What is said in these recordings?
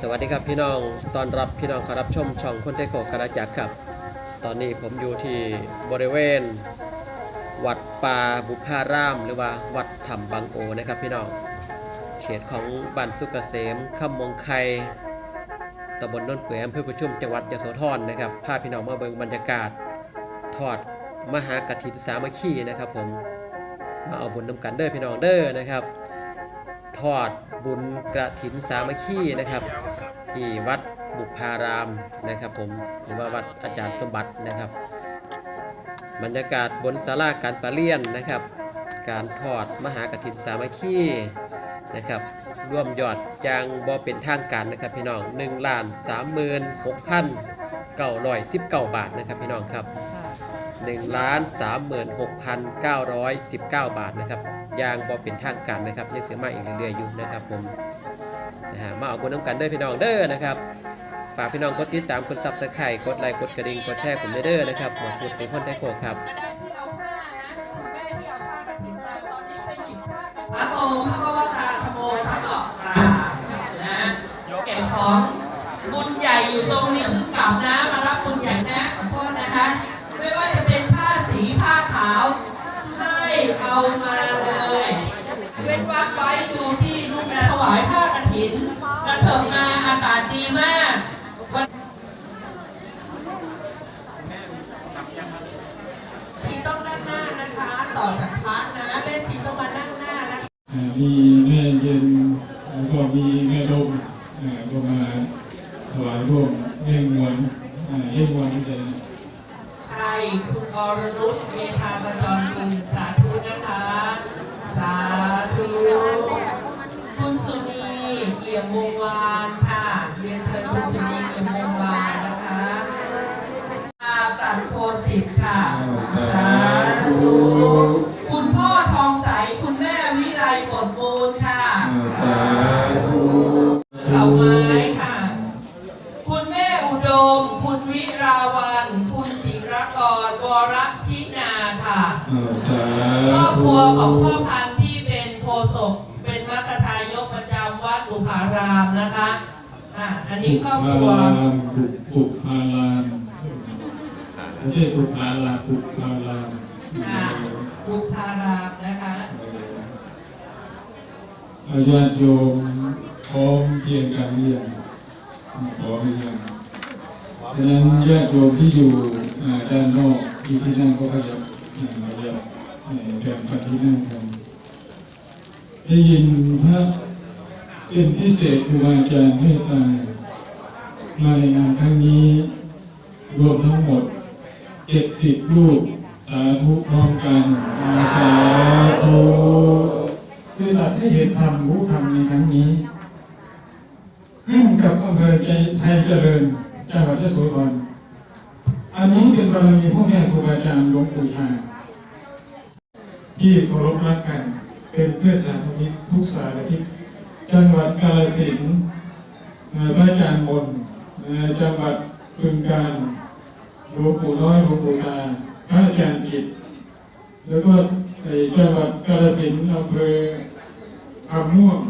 สวัสดีครับพี่น้อง ตอนรับพี่น้องเข้ารับชมช่องคนไทยโขกระจักครับ ตอนนี้ผมอยู่ที่บริเวณ วัดป่าบุพาราม หรือว่าวัดถ้ำบางโอนะครับพี่น้อง เขตของบ้านสุกเกษมคำมงไคตำบลโนนเปื่อยอำเภอกุชุมจังหวัดยโสธรนะครับ พาพี่น้องมาเบิ่งบรรยากาศ ทอดมหากฐินสามัคคีนะครับผม มาเอาบุญนำกันเด้อพี่น้องเด้อนะครับ ทอดบุญกระถินสามัคคีนะครับ ที่วัดบุพารามนะครับ ผมหรือว่าวัดอาจารย์สมบัตินะครับ บรรยากาศบนศาลาการประเรียนนะครับ การทอดมหากฐินสามัคคีนะครับร่วมยอดยางบ่เป็นทางการนะครับพี่น้อง1ล้าน36,919 บาทนะครับพี่น้องครับ 1ล้าน36,919 บาทนะครับยางบอเป็นทางการนะครับยังเสียมาอีกเรื่อยๆอยู่นะครับผมนะฮะมาเอาบุญน้ำกันเด้อพี่น้องเด้อนะครับฝากพี่น้องกดติดตามกดซับสไครต์กดไลค์กดกระดิ่งกดแชร์ผมเด้อนะครับหมอพูดเป็นคนไทยโคกครับอาผ้านะแม่ที่เอาผ้ากฐินมยพระโตพระวตาธโมพระดอกกรานะเก็บของ เอามาเลยเว้นวักไว้ดูที่ลูกนะถวายผ้ากฐินกระเถิบมาอากาศดีมากวันทีต้องด้านหน้านะคะ ต่อจากพระนะแม่ทีต้องมานั่งหน้านะคะอ่ามีแม่เย็นแล้วก็มีแม่ดมอ่าก็มาถวายร่วมเร่งมวลอ่าเร่งมวลที่จะไทยคุณอรนุชเมธาประจรกุลสา รวรชินาค่ะอ่าสาครอบคธุรัวของพ่อพันธุ์ที่เป็นโฆษกเป็นมัคคทายกประจำวัดบุพารามนะคะอะอันนี้ครอบครัวพารามปุกปุกพารามไม่ใช่ปุกพารามปุกพารามค่ะบุพารามนะคะอาญาติโยมพร้อมเพรียงกันหรือยังพร้อมหรือยังฉะนั้นญาติโยมที่อยู่อ่าด้านนอก ที่ที่นั่งก็ขยับอ่าขยับอ่าแบ่งกันที่นั่งกันได้ยินพระเป็นพิเศษครูบาอาจารย์เมตตามาในงานครั้งนี้รวมทั้งหมดเจ็ดสิบรูปสาธุพร้อมกันอาสาธุบริษัทได้เห็นธรรมรู้ธรรมในครั้งนี้ขึ้นกับอำเภอใจไทยเจริญจังหวัดยโสธร อันนี้เป็นบารมีพ่อแม่ครูบาอาจารย์หลวงปู่ชา ที่เคารพรักกันเป็นเพื่อนสาธมิทุกสารทิศจังหวัดกาฬสินธุ์เอ่อพระอาจารย์มนจังหวัดบึงกาฬหลวงปู่น้อยหลวงปู่ตาพระอาจารย์กิจแล้วก็จังหวัดกาฬสินธุ์อำเภอคำม่วง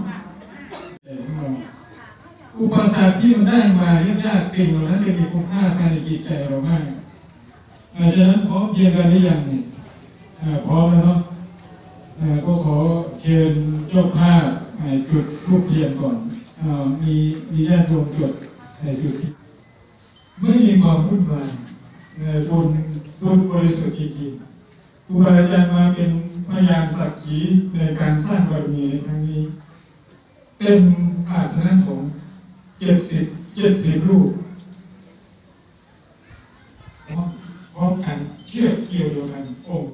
อุปสรรคที่มันได้มายากๆสิ่งเหล่านั้นจะมีคุณค่าทางจิตใจเรามาก ฉะนั้นพร้อมเพรียงกันหรือยังเนี่ยอ่าพร้อมแล้วเนาะก็ขอเชิญเจ้าภาพจุดทูปเทียนก่อนอมีมีญาติโยมจุดจุดไม่มีความวุ่นวายบุญบุญบริสุทธิ์จริงๆครูบาอาจารย์มาเป็นพยานสักขีในการสร้างบารมีในครั้งนี้เต็มอาสนะสงฆ์เจ็ดสิบเจ็ดสิบรูป พร้อมกันเชื่อเกี่ยวโยงกันองค์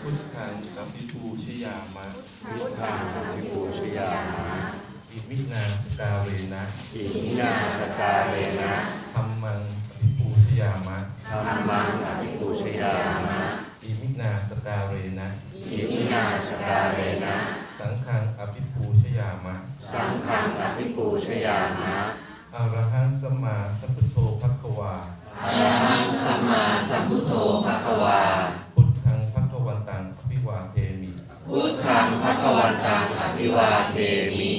พุทธังสัมปิภูชยามะพุทธังอภิปูชยามะอิมินาสกาเวนะอิมินาสการเว พุทโธภะคะวา พุทธังภคววันตังอภิวาเทมิพุทธังภะคะวันตังอภิวาเทมิ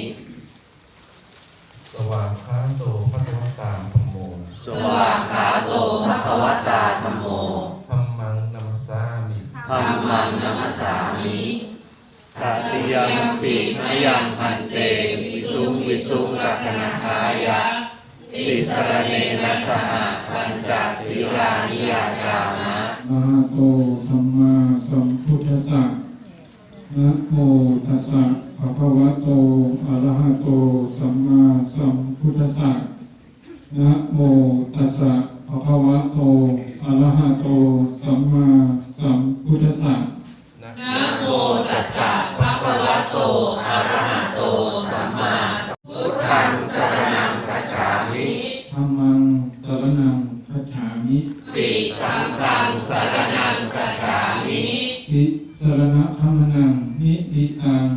สวากขาโตพระวตาธัมโมสวากขาโตภะคะวตาธัมโมธัมมังนัมสสามิธัมมังนัมสสามิตติยมปิมะยังพันเตวิสุงวิสุงรัตนาทายะ ติสรเนนะสหปัญจศีลานิยาจามะนะโตสัมมาสัมพุทธัสสะนะโมตัสสะภะคะวะโตอะระหะโตสัมมาสัมพุทธัสสะนะโมตัสสะภะคะวะโตอะระหะโตสัมมา งฆังสรณังกัจฉามิ ติสรณะธรรมนังนิติตัง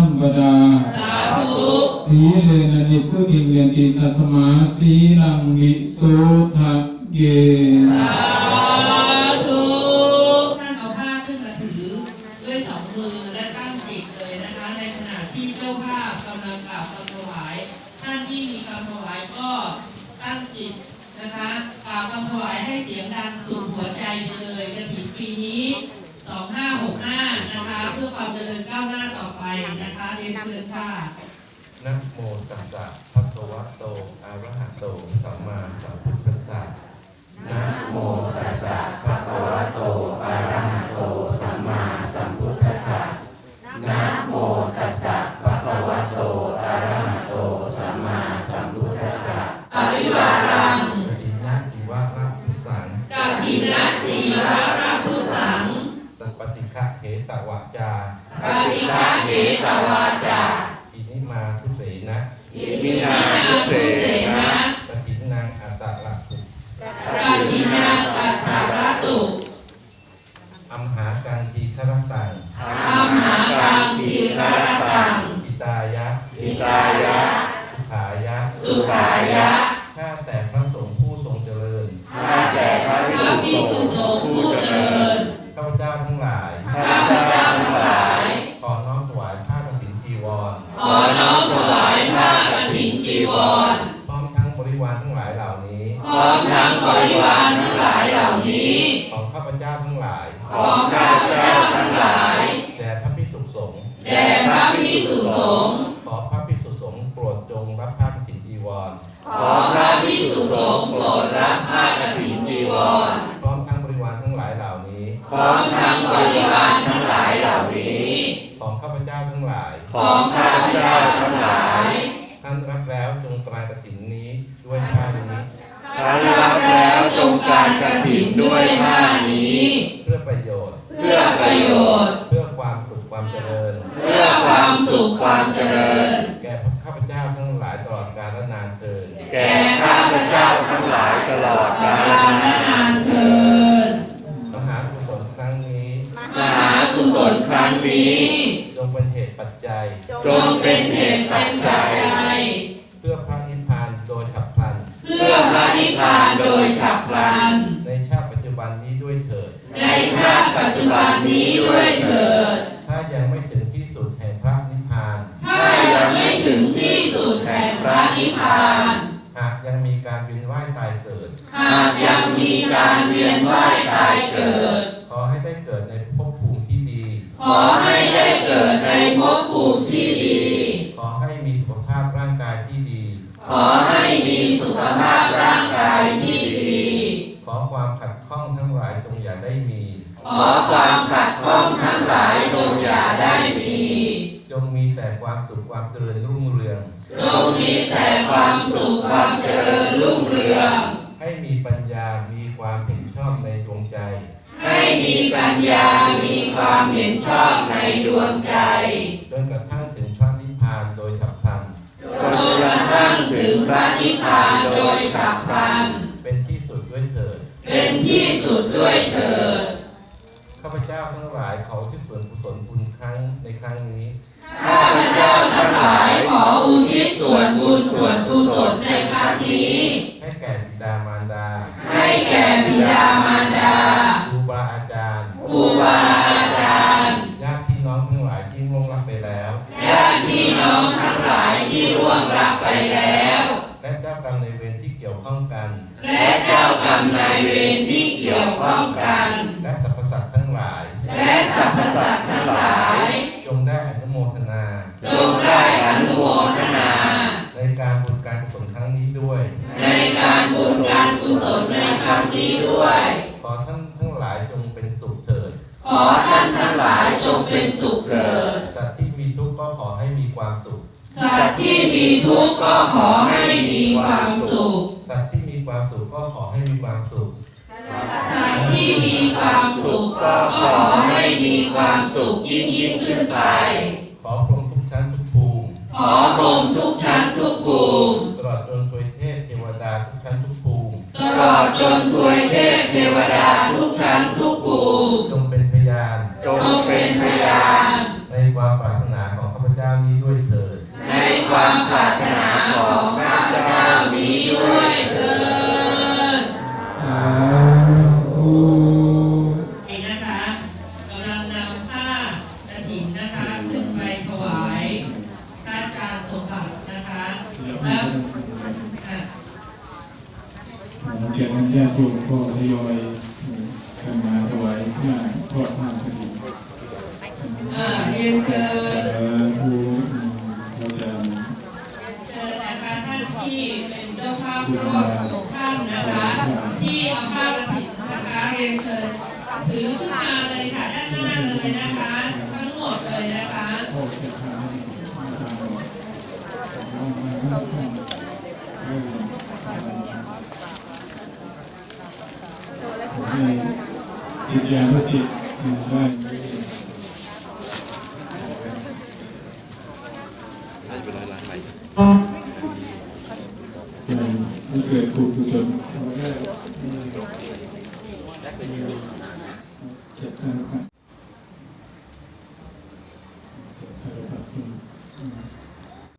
สัมปดา สาธุ สีเรนะนิพุติงยันติตัสมาสีลังวิโสทะเย สาธุท่านเอาผ้าขึ้นมาถือด้วยสองมือและตั้งจิตเลยนะคะ ในขณะที่เจ้าภาพกำลังกล่าวคำถวาย ท่านที่มีคำถวายก็ตั้งจิตนะคะกล่าวคำถวายให้เสียงดังสุดหัวใจไปเลยกระถิ่นปีนี้ 2565 นะคะ เพื่อความเจริญก้าวหน้าต่อไป นะคะเรียนเชิญค่ะนะโมตัสสะภะคะวะโตอะระหะโตสัมมาสัมพุทธัสสะนะโมตัสสะภะคะวะโตอะระหะโตสัมมาสัมพุทธัสสะนะโมตัสสะภะคะวะโตอะระหะโตสัมมาสัมพุทธัสสะอริวารังกฐินะกิวะระพุสังกตินะตีระราพุสังสัปปติคะเหตวะจาปาติฆะเห ผ้ากฐินจีวร ขอน้อมถวายผ้ากฐินจีวร พร้อมทั้งบริวารทั้งหลายเหล่านี้ พร้อมทั้งบริวาร ทั้งหลาย ของข้าพเจ้าทั้งหลาย ท่านรับแล้วจงกลายกฐินนี้ด้วยผ้านี้ท่านรับแล้วจงการกฐินด้วยผ้านี้ เพื่อประโยชน์ เพื่อประโยชน์ เพื่อความสุขความเจริญ เพื่อความสุขความเจริญ แก่ข้าพเจ้าทั้งหลายตลอดกาลและนานเทิน แก่ข้าพเจ้าทั้งหลายตลอดกาล กาลและนานเทิน มหากุศลครั้งนี้ มหากุศลครั้งนี้ จง เป็นเหตุปัจจัย จงเป็นเหตุปัจจัยเพื่อพระนิพพานโดยฉับพลัน เพื่อพระนิพพานโดยฉับพลัน ในชาติปัจจุบันนี้ด้วยเถิด ในชาติปัจจุบันนี้ด้วยเถิดาพร่างกายที่ดี ขอให้มีสุขภาพร่างกายที่ดี ขอความขัดข้องทั้งหลายจงอย่าได้มี ขอความขัดข้องทั้งหลายจงอย่าได้มี จงมีแต่ความสุขความเจริญรุ่งเรือง จงมีแต่ความสุขความเจริญรุ่งเรือง ให้มีปัญญา มีความเห็นชอบในดวงใจ ให้มีปัญญา มีความเห็นชอบในดวงใจ จนกระทั่งถึง จนกระทั่งถึงพระนิพพานโดยฉับพลัน เป็นที่สุดด้วยเถิด เป็นที่สุดด้วยเถิด ข้าพเจ้าทั้งหลายขอที่ส่วนกุศลบุญครั้งในครั้งนี้ ข้าพเจ้าทั้งหลายขออุทิศส่วนบุญส่วนกุศลในครั้งนี้ ให้แก่บิดามารดา ให้แก่บิดามารดาครูบาอาจารย์ครูบา ทั้งหลายที่ล่วงลับไปแล้วญาติพี่น้องทั้งหลายที่ร่วงรับไปแล้ว และเจ้ากรรมในายเวรที่เกี่ยวข้องกัน และเจ้ากรรมนายเวรที่เกี่ยวข้องกัน และสรรพสัตว์ทั้งหลาย และสรรพสัตว์ทั้งหลาย เป็นสุขเถิด สัตว์ที่มีทุกข์ก็ขอให้มีความสุข สัตว์ที่มีทุกข์ก็ขอให้มีความสุข สัตว์ที่มีความสุขก็ขอให้มีความสุข สัตว์ที่มีความสุขก็ขอให้มีความสุขยิ่งยิ่งขึ้นไป ขอพรหมทุกชั้นทุกภูมิ ขอพรหมทุกชั้นทุกภูมิ ตลอดจนทวยเทพเทวดาทุกชั้นทุกภูมิ ตลอดจนทวยเทพเทวดาทุกชั้นทุกภูมิ จงเป็นพยาน จงจงเป็เป็นนพพยาน ความปรารถนาของข้าพเจ้านี้ด้วยเถิดสาธุนี่นะคะกำลังนำผ้ากระถินนะคะขึ้นไปถวายพระอาจารย์สมบัตินะคะแล้วอะหลังจากนั้นญาติโยมก็ทยอยกันมาถวายหน้าทอดผ้ากฐินอ่าเรียนเชิญ สาธุอาจารย์ เชิญนะคะท่านที่เป็น เจ้าภาพวมของท่านนะคะ ที่เอาผ้ากฐินนะคะเรียนเชิญถือขึ้นมาเลยค่ะด้านหน้าเลยนะคะ ทั้งหมดเลยนะคะโอ้เจ้าข้าให้มาทางเรามามาข้างเออให้สิทธิยานุสิทธิ์ได้ มันเกิดกุศลเราได้เจ็บท่านครับเจ็บท่านครับ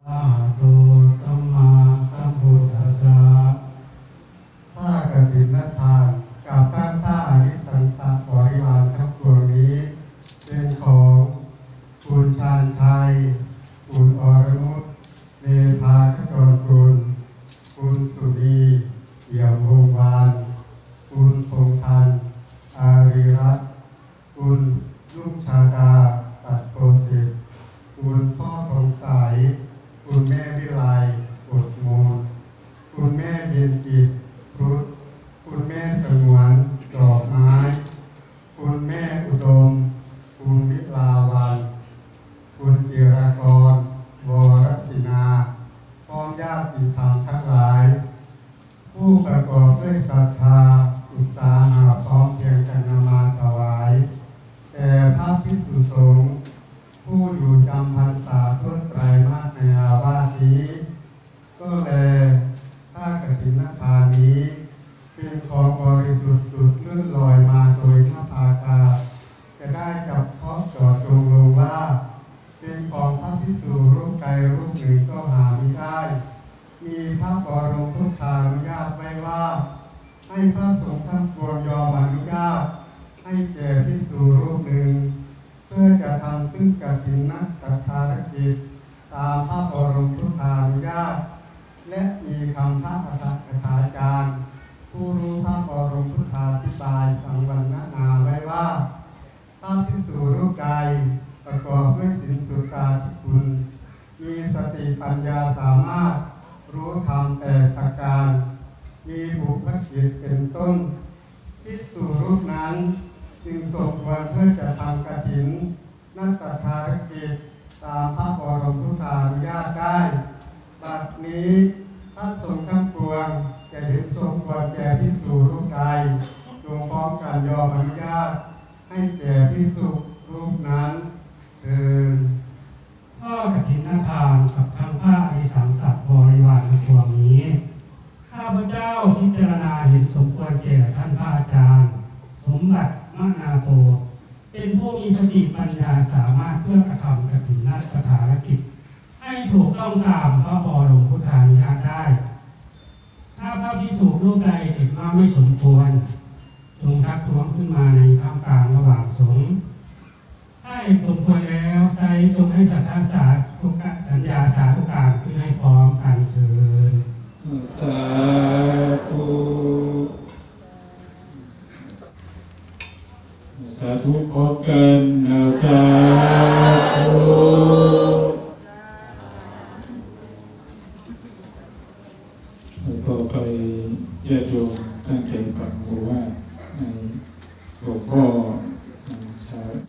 อะหะโตสัมมาสัมพุทธัสสะผ้ากฐินทานกับผ้าผ้าอริสันตะบริวารทั้งปวงนี้ เป็นของคุณชาญชัย คุณอรนุชเมธาขจรคุณ คุณสุดีเอี่ยมวงวาน คุณพงษ์ทัน อารีรัตน์คุณลูกชาดา ตัดโกสิทธิ์คุณพ่อทองใส คุณแม่วิไลกดมูล คุณแม่เย็นจิตครุฑคุณแม่สงวนดอกไม้ คุณแม่อุดม คุณวิลาวัน คุณจิรากรวรศินาพ้องญาติธรรมทั้งหลาย ผู้ประกอบด้วยศรัทธา อุตสาหะพร้อมเพรียงกันนำมาถวายแด่พระภิกษุสงฆ์ผู้อยู่จำพรรษาต้นไตรมาสในอาวาสนี้ ก็แลผ้ากฐินทานนี้ เป็นของบริสุทธิ์หลุดเลื่อนลอยมาโดยท่าพากา จะได้จับเพาะเจอดจงลงว่า เป็น ของพระพิสุรูปใดรูปหนึ่งก็หาไม่ได้ มีพระบรมพุทธานุญาตไว้ว่า ให้พระสงฆ์ทั้งปวงยอมอนุญาต ให้แก่พิสุรูปหนึ่ง เพื่อจะทำซึ่งกฐินนักกัทารกิจ ตามพระบรมพุทธานุญาต และมีคำพระอัฏฐกถาจารย์ผู้รู้พระบรมพุทธาธิบายสังวรณนาไว้ว่าพระพิสุรูปใดประกอบด้วยศีลสุตาที่คุณ มีส ติปัญญาสามารถรู้ธรรมแปดประการ มีบุพกิจเป็นต้นพิสุรูปนั้น จึงสมควรเพื่อจะทำกฐิน นัตถารกิจตามพระบรมพุทธานุญาตได้บัดนี้พระสงฆ์ทั้งปวงจะเห็นสมควรแก่พิสูรูปใดจงพร้อมกันยอมอนุญาตให้แก่พิสุรูปนั้นเถิด ผ้ากฐินทานกับทั้งผ้าอริสังสัตว์บริวารในตัวนี้ ข้าพเจ้าพิจารณาเห็น สมบัติมานาโปเป็นผู้มีสติปัญญาสามารถเพื่อกระทำกฐินนัตถารกิจ ให้ถูกต้องตามพระบรมพุทธานุญาตได้ ถ้าพระพิสุรูปใดเห็นว่าไม่สมควรจงทักท้วงขึ้นมาในท่ามกลางระหว่างสงฆ์ถ้าเห็นสมควรแล้วไซจงให้สัทธาสาธุกสัญญาสาธุการขึ้นให้พร้อมกันเถิดสาธุ สาธุพร้อกันนะสาธุ